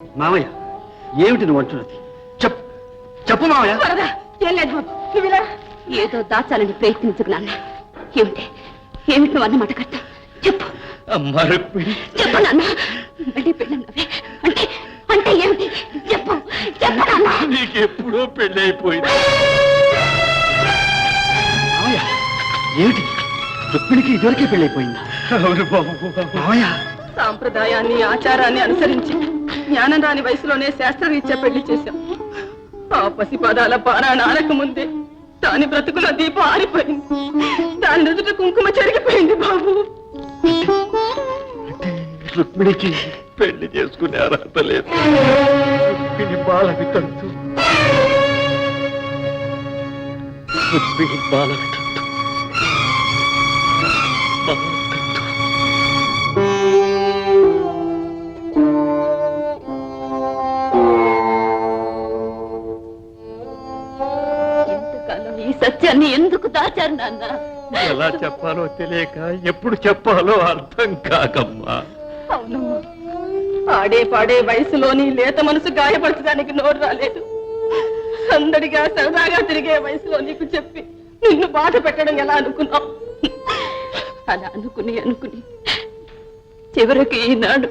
మామయ్య ఏమిటి నువ్వు అంటున్నది? చెప్పు. చెప్పు మామయ్య. ఏం లేదు బాబు. నువ్వు ఇలా ఏదో దాచాలని ఏమిటి? ఏమిటి నువ్వు అన్నమాట కట్ట? చెప్పు. చెప్పు నాన్న. మళ్ళీ పెళ్ళన్నవే అంటే అంటే ఏమిటి? చెప్పు. చెప్పు నాన్న. నీకెప్పుడో పెళ్ళి అయిపోయింది మామయ్య ఏమిటి? రుక్మిణికి ఇదివరకే పెళ్ళి అయిపోయిందా అవును బాబు. మామయ్య. సాంప్రదాయాన్ని ఆచారాన్ని అనుసరించి జ్ఞానం రాని వయసులోనే శాస్త్రరీత్యా పెళ్ళి చేశాం. ఆ పసిపాదాల పారాయణ ఆనక ముందే దాని బ్రతుకులో దీపం ఆరిపోయింది. దాని నుదుట కుంకుమ చెరిగిపోయింది బాబు. రుక్మిణికి పెళ్ళి చేసుకునే అర్హత లేదు. రుక్మిణి బాల వితంతు రుక్మిణి బాల వితంతు ఈ సత్యాన్ని ఎందుకు దాచారు నాన్న? ఎలా చెప్పాలో తెలియక ఎప్పుడు చెప్పాలో అర్థం కాకమ్మా. అవునమ్మా ఆడే పాడే వయసులోని లేత మనసు గాయపరచడానికి నోరు రాలేదు. సందడిగా సరదాగా తిరిగే వయసులో నీకు చెప్పి నిన్ను బాధ పెట్టడం ఎలా అనుకున్నావు? అలా అనుకుని అనుకుని చివరికి ఈనాడు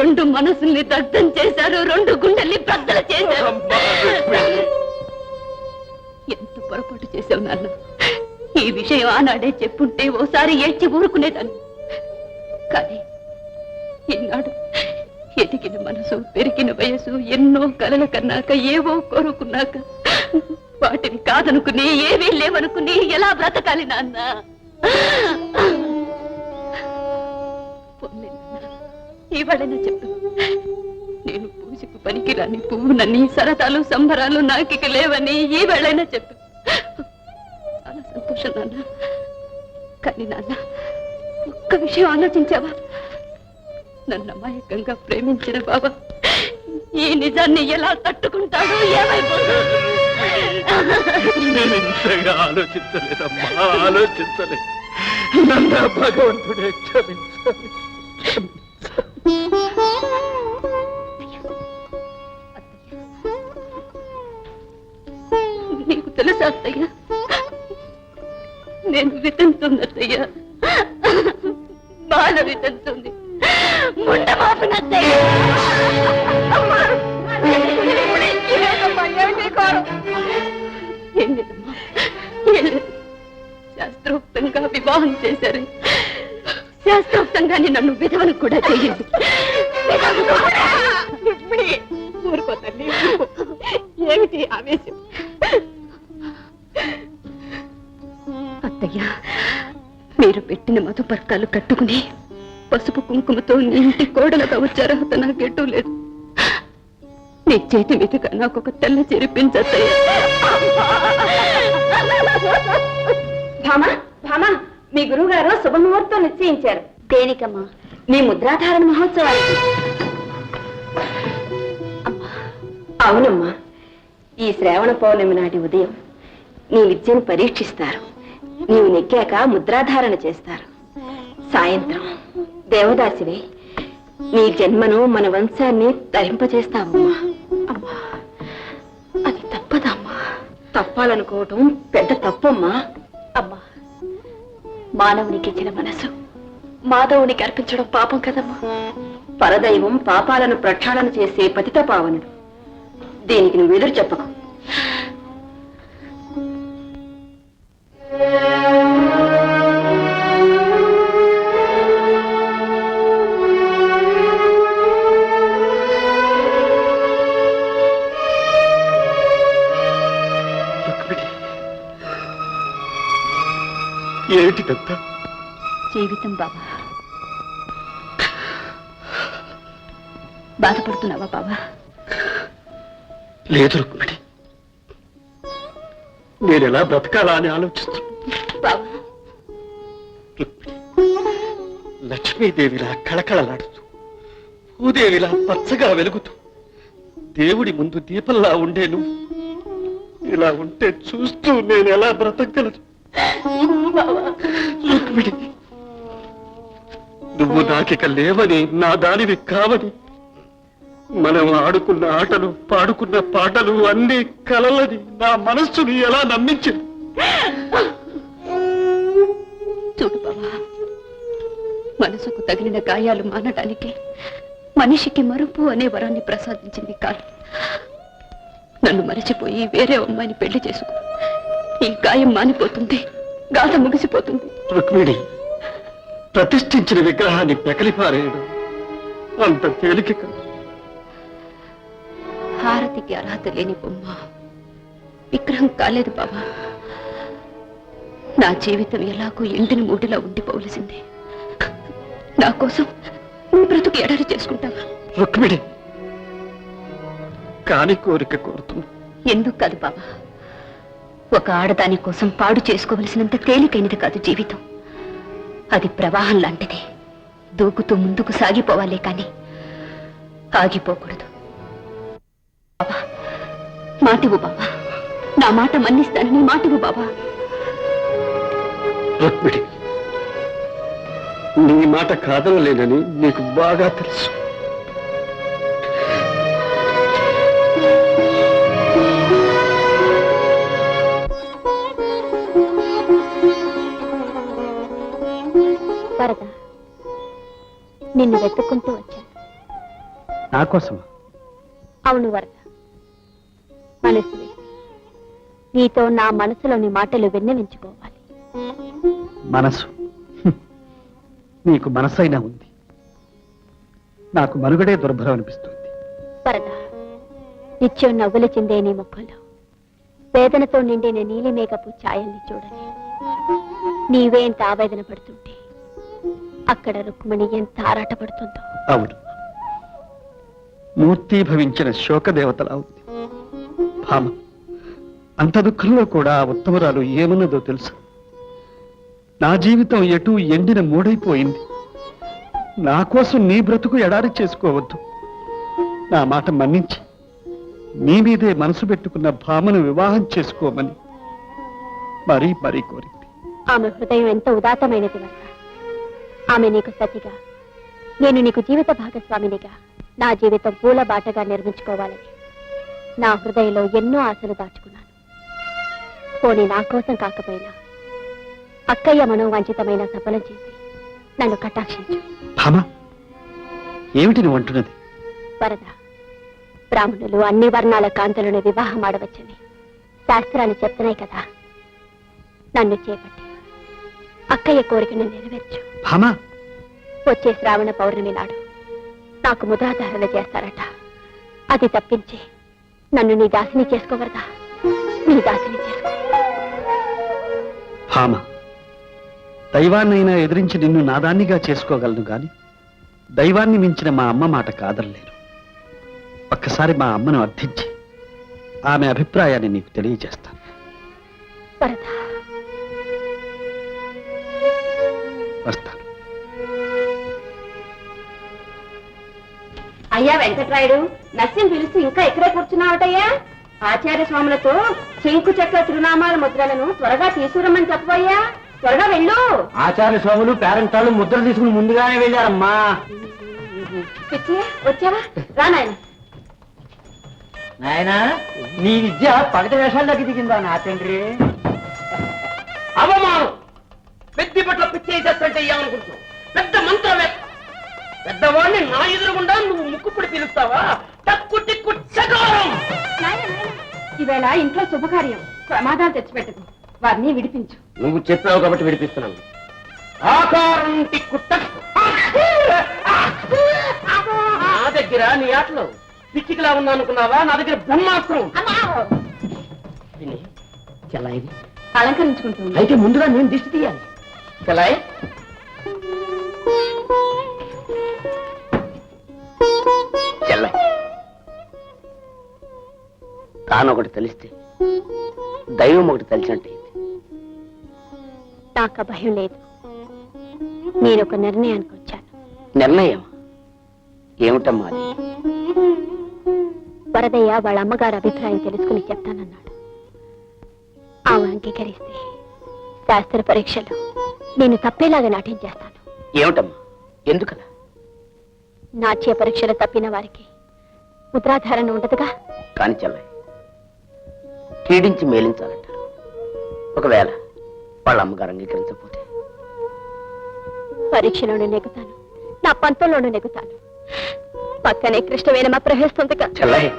రెండు మనసుల్ని దగ్ధం చేశారు రెండు గుండెల్ని బద్దలు చేశారు. పొరపాటు చేశావు నాన్న. ఈ విషయం ఆనాడే చెప్పుంటే ఓసారి ఏడ్చి ఊరుకునేదాన్ని. కానీ ఈనాడు ఎదిగిన మనసు పెరిగిన వయసు ఎన్నో కలల కన్నాక ఏవో కోరుకున్నాక వాటిని కాదనుకుని ఏవీ లేవనుకుని ఎలా బ్రతకాలి నాన్న? ఇవాళైనా చెప్పు. నేను పూజకు పనికిరాని పువ్వునని సరదాలు సంబరాలు నాకిక లేవని ఈ వేళైనా చెప్పు. నాన్న. కానీ నాన్న ఒక్క విషయం ఆలోచించావా? నన్ను అమాయకంగా ప్రేమించిన బాబా ఈ నిజాన్ని ఎలా తట్టుకుంటాడో ఏమైపోతాడు ఆలోచించలేదమ్మా ఆలోచించలేదు నన్ను భగవంతుడే క్షమించాలి. నీకు తెలుసా అత్తయ్య? నేను వితంతున్నట్టయ్యా బాల వితంతుంది. శాస్త్రోక్తంగా వివాహం చేశారు. శాస్త్రోక్తంగా నన్ను విధవను కూడా చేయలేదు. నీ ఇంటి కోడలుగా వచ్చే అర్హత నాకెటూ లేదు. నీ చేతి మీదుగా నాకు ఒక తెల్ల చెరిపించత్తయ్య భామా భామా మీ గురువు గారు శుభముహూర్తం నిశ్చయించారు. దేనికమ్మా? మీ ముద్రాధారణ మహోత్సవానికి. అమ్మా, అవునమ్మా ఈ శ్రావణ పౌర్ణమి నాటి ఉదయం నీ విద్యను పరీక్షిస్తారు. నీవు నెక్కాక ముద్రాధారణ చేస్తారు. సాయంత్రం దేవదాసివే నీ జన్మను మన వంశాన్ని తరింపచేస్తావమ్మా అమ్మా అది తప్పదమ్మా. తప్పాలనుకోవటం పెద్ద తప్పమ్మా. అమ్మా మానవునికి ఇచ్చిన మనసు మాధవునికి అర్పించడం పాపం కదమ్మా. పరదైవం పాపాలను ప్రక్షాళన చేసే పతిత పావనుడు. దీనికి నువ్వు ఎదురు చెప్పకు. జీవితం బాబా. బాధపడుతున్నావా బాబా? లేదు రుక్మిణి. నేను ఎలా బ్రతకాలా అని ఆలోచిస్తున్నా బాబా. లక్ష్మీదేవిలా కళకళలాడుతూ భూదేవిలా పచ్చగా వెలుగుతూ దేవుడి ముందు దీపంలా ఉండే నువ్వు. ఇలా ఉంటే చూస్తూ నేను ఎలా బ్రతకగలను? రుక్మిణి నువ్వు నాకిక లేవని నా దానివి కావని మనం ఆడుకున్న ఆటలు పాడుకున్న పాటలు అన్ని కలలని నా మనస్సుని ఎలా నమ్మించింది చూడు బావా మనసుకు తగిలిన గాయాలు మానడానికి మనిషికి మరుపు అనే వరాన్ని ప్రసాదించింది కాదు. నన్ను మరచిపోయి వేరే అమ్మాయిని పెళ్ళి చేసుకో. ఈ గాయం మానిపోతుంది. గాథ ముగిసిపోతుంది. రుక్మిణి ప్రతిష్ఠించిన విగ్రహాన్ని పెకలిపారేయడం అంత తేలిక హారతికి అర్హత లేని బొమ్మ. విగ్రహం కాలేదు బాబా నా జీవితం ఎలాగో ఎండిన మూటిలా ఉండిపోవలసిందే. నా కోసం నీ బ్రతుకు ఎడరి చేసుకుంటావా? రుక్మిణి కాని కోరిక కోరుతున్నా. ఎందుకు కాదు బాబా ఒక ఆడదాని కోసం పాడు చేసుకోవలసినంత తేలికైనది కాదు జీవితం. అది ప్రవాహం లాంటిది. దూకుతూ ముందుకు సాగిపోవాలే కాని ఆగిపోకూడదు. బాబా మాటివు బాబా. నా మాట మన్నిస్తానని మాటివు బాబా. నీ మాట కాదనలేనని నీకు బాగా తెలుసు. నిన్ను వెతుక్కుంటూ వచ్చాను. నా కోసమా? అవును వరద. మనసు నీతో నా మనసులోని మాటలు విన్నవించుకోవాలి. మనసు. నీకు మనసైనా ఉంది. నాకు మనుగడే దుర్భరం అనిపిస్తుంది. వరద నిత్యం నవ్వులు చిందే నీ ముఖంలో. వేదనతో నిండిన నీలిమేఘపు ఛాయల్ని చూడని నీవే ఎంత ఆవేదన పడుతుంటే అక్కడ రుక్మిణి ఎంత ఆరాటపడుతుందో. అవును. మూర్తి భవించిన శోకదేవతలా ఉంది భామ అంత దుఃఖంలో కూడా ఆ ఉత్తమరాలు ఏమన్నదో తెలుసు? నా జీవితం ఎటు ఎండిన మూడైపోయింది. నా కోసం నీ బ్రతుకు ఎడారి చేసుకోవద్దు. నా మాట మన్నించి నీ మీదే మనసు పెట్టుకున్న భామను వివాహం చేసుకోమని మరీ మరీ కోరింది. ఆమె హృదయం ఎంత ఉదాత్తమైనది వల్ల ఆమె నీకు సతిగా. నేను నీకు జీవిత భాగస్వామినిగా. నా జీవితం పూల బాటగా నిర్మించుకోవాలని. నా హృదయంలో ఎన్నో ఆశలు దాచుకున్నాను. పోనీ నా కోసం కాకపోయినా అక్కయ్య మనోవంచితమైన సఫలం చేసి నన్ను కటాక్షించు. భామ ఏమిటి నువ్వు అంటున్నది? వరద బ్రాహ్మణులు అన్ని వర్ణాల కాంతులను వివాహం ఆడవచ్చని శాస్త్రాలు చెప్తున్నాయి కదా. నన్ను చేపట్టి అక్కయ్య కోరికను నెరవేర్చు. భామ! వచ్చే శ్రావణ పౌర్ణమి నాడు నాకు ముదాధారణ చేస్తారట. అది తప్పించి నన్ను నీ దాసిని చేసుకోవరదా నీ దాసిని చేసుకో. భామ దైవాన్నైనా ఎదిరించి నిన్ను నాదాన్నిగా చేసుకోగలను గాని దైవాన్ని మించిన మా అమ్మ మాట కాదనలేను. ఒక్కసారి మా అమ్మను అర్థించి ఆమె అభిప్రాయాన్ని నీకు తెలియజేస్తాను. వరదా? వస్తాను. అయ్యా వెంకట్రాయుడు నస్యం పిలుస్తూ ఇంకా ఇక్కడే కూర్చున్నావటయ్యా? ఆచార్య స్వాములతో శంకు చక్ర తిరునామాల ముద్రలను త్వరగా తీసుకురమ్మని చెప్పబోయ్యా త్వరగా వెళ్ళు. ఆచార్య స్వాములు పేరెంట్ వాళ్ళు ముద్ర తీసుకుని ముందుగానే వెళ్ళారమ్మా. పిచ్చి వచ్చావా? రా నాయన. నాయనా నీ విద్య పగటి వేషాల్లోకి దిగిందా నా తండ్రి? పెద్ద పట్ల పిచ్చేసేస్తుంటే ఏమనుకుంటున్నావు? పెద్ద మంత్రవేత్త పెద్దవాడిని నా ఎదురుగుండా నువ్వు ముక్కుపుడి పిలుస్తావా? టక్కు టిక్కు చకారం. ఈవేళ ఇంట్లో శుభకార్యం. ప్రమాదాలు తెచ్చిపెట్టదు వారిని విడిపించు. నువ్వు చెప్పావు కాబట్టి విడిపిస్తున్నాను. ఆకారం టిక్కు టక్కు. నా దగ్గర నీ ఆటలో. పిచ్చికిలా ఉన్నా అనుకున్నావా? నా దగ్గర బ్రహ్మాస్త్రం. అలంకరించుకుంటుంది. అయితే ముందుగా నేను దిష్టి తీయాలి. చెల్లాయి చెల్లాయి తానొకటి తెలిస్తే దైవం ఒకటి తెలిసినట్టు నాకు భయం లేదు. నేను ఒక నిర్ణయానికి వచ్చాను. నిర్ణయం? ఏమిటమ్మా అది? వరదయ్య వాళ్ళ అమ్మగారి అభిప్రాయం తెలుసుకుని చెప్తానన్నాడు. ఆమె అంగీకరిస్తే శాస్త్ర పరీక్షలు నేను తప్పేలాగా నటించేస్తాను ఏమిటమ్మా? ఎందుకలా? నాట్య పరీక్షలు తప్పిన వారికి ముద్రాధారణ ఉండదుగా? కాని చెల్లయ్య కీడించి మేలించాలంటారు. ఒకవేళ వాళ్ళ అమ్మగారు అంగీకరించకపోతే. పరీక్షలోనూ నెగుతాను నా పంతంలోనూ నెగుతాను పక్కనే కృష్ణవేణమ ప్రవేశిస్తుందిగా చెల్లయ్య